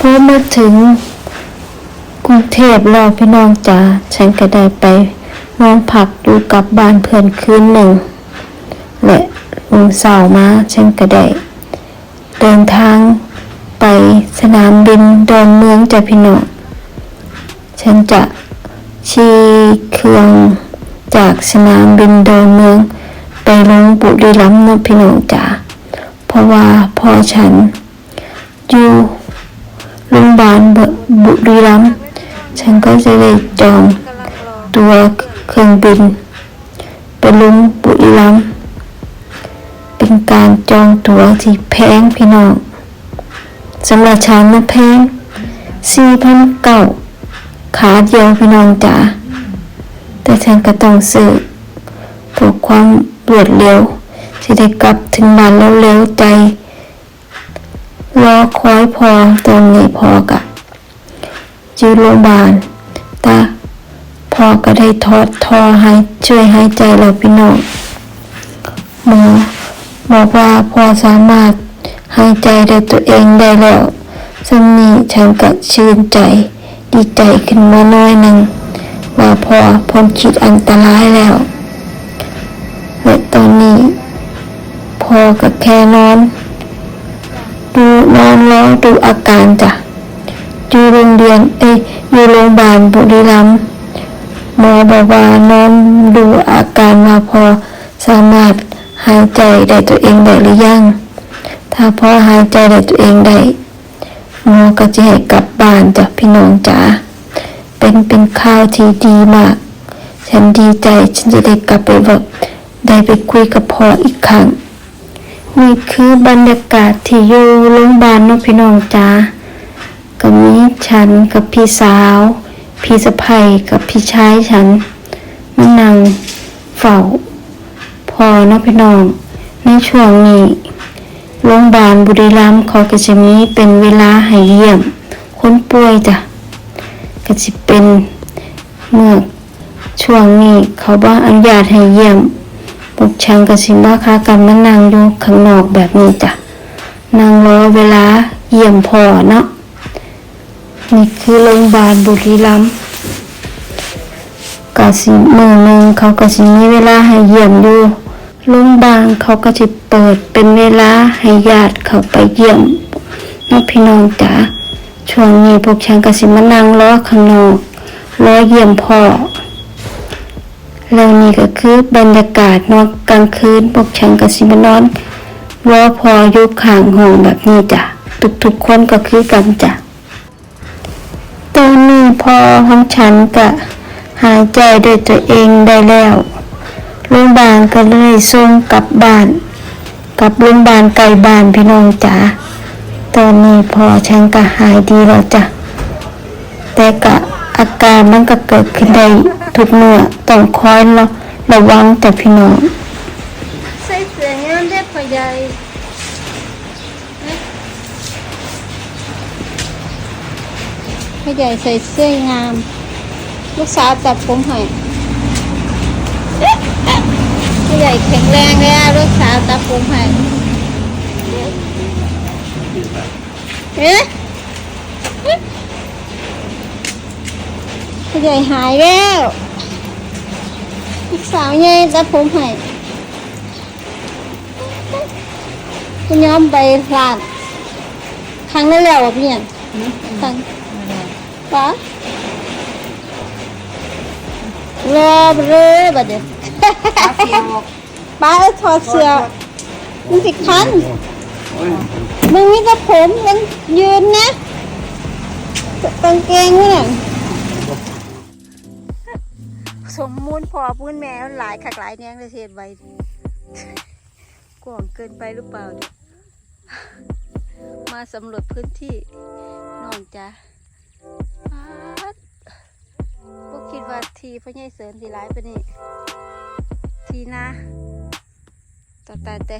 พอมาถึงกรุงเทพแล้วพี่น้องจ๋าฉันก็ได้ไปนอนพักอยู่กับบ้านเพื่อนคืนหนึ่ง และลุงเสามาฉันก็ได้ เดินทางไปสนามบินดอนเมืองจ้ะพี่น้องฉันจะขี่เครื่องจากสนามบินดอนเมือง ไปลงบุรีรัมย์เนะพี่น้องจ๋าเพราะว่าพ่อฉันอยู่ โรงพยาบาลบบุรีรัมย์ฉันก็จะได้จองตัวเครื่องบิน ไปลงบุรีรัมย์เป็นการจองตั๋วที่แพงพี่น้องสำหรับฉันนะแพงสี่พันเก้าขาเดียวพี่น้องจ๋าแต่ฉันก็ต้องซื้อเพื่อความรวดเร็วที่ได้กลับถึงบ้านเร็วใจ รอคอยพอตรงนี้พอกะอยู่โรงพยาบาลตาพอก็ได้ทอดทอให้ช่วยหายใจเราพี่น้องหมอบอกว่าพอสามารถหายใจได้ตัวเองได้แล้วซึ่งนี้ฉันก็ชื่นใจดีใจขึ้นมาหน้อยหนึ่งว่าพอพ้นขีดอันตรายแล้วและตอนนี้พอก็แค่นอน ดูอาการจ้ะอยู่โรงเรียนเอ้ยอยู่โรงพยาบาลบุรีรัมย์หมอบอกว่านอนดูอาการว่าพอสามารถหายใจได้ตัวเองได้หรือยัง ถ้าพอหายใจได้ตัวเองได้หมอก็จะให้กลับบ้านจ้ะพี่น้องจ๋าเป็นเป็นข่าวที่ดีมาก ฉันดีใจฉันจะได้กลับไปแบบได้ไปคุยกับพ่ออีกครั้ง นี่คือบรรยากาศที่อยู่โรงพยาบาลเนาะพี่น้องจ้าก็มีฉันกับพี่สาว พี่สะใภ้กับพี่ชายฉันมานั่งเฝ้าพอเนาะพี่น้องในช่วงนี้โรงพยาบาลบุรีรัมย์เขาก็จะมีเป็นเวลาให้เยี่ยม คนป่วยจ้ะก็จะเป็นเมื่อช่วงนี้เขาบ่อนุญาตให้เยี่ยม พวกฉันกับสิมาค้ากันมานั่งอยู่ข้างนอกแบบนี้จ้ะนังรอเวลาเยี่ยมพ่อเนาะนี่คือโรงพยาบาลบุรีรัมย์กสิมือหนึ่งเขาก็สิมีเวลาให้เยี่ยมอยู่โรงพยาบาลเขาก็จะเปิดเป็นเวลาให้ญาติเขาไปเยี่ยมเนาะพี่น้องจ๋าช่วงนี้พวกฉันก็สิมานั่งรอข้างนอกรอเยี่ยมพ่อ แล้วนี่ก็คือบรรยากาศนอกกลางคืนพวกฉันก็สิมานอนรอพอยู่ข้างห้องแบบนี้จ้ะทุกๆคนก็คือกันจ้ะตอนนี้พอของฉันก็หายใจด้วยตัวเองได้แล้วโรงพยาบาลก็เลยส่งกลับบ้านกลับโรงพยาบาลไกลบ้านพี่น้องจ๋าตอนนี้พอฉันก็หายดีแล้วจ้ะแต่กะอาการมันก็เกิดขึ้นได้ทุกเมื่อ ต้องคอยระระวังแต่พี่น้องใส่เสื้องามได้พ่อใหญ่พ่อใหญ่ใส่เสื้องาม ลูกสาวตัดผมให้พ่อใหญ่แข็งแรงเลยอะลูกสาวตัดผมให้เอ๊ะพ่อใหญ่หายแล้ว ลูกสาวใหญ่ตัดผมให้คุณย้อมไปร้านครั้งนั้นแล้วอะพี่เนี่ยครั้งป้ารอไปเลยบัดเดี๋ยวป้าเอาถอดเสื้อมันสิคันมึงมีแต่ผมมันยืนนะกางเกงนี่น่ะ สมมูลพอพูนแม่หลายขักหลายแนงเลยเสดไว้กว้างเกินไปหรือเปล่าเนี่ยมาสำรวจพื้นที่น้องจ้ะป๊าพวกคิดว่าทีพ่อใหญ่เสริญทีร้ายไปะนี่ทีนะต่อตาแต่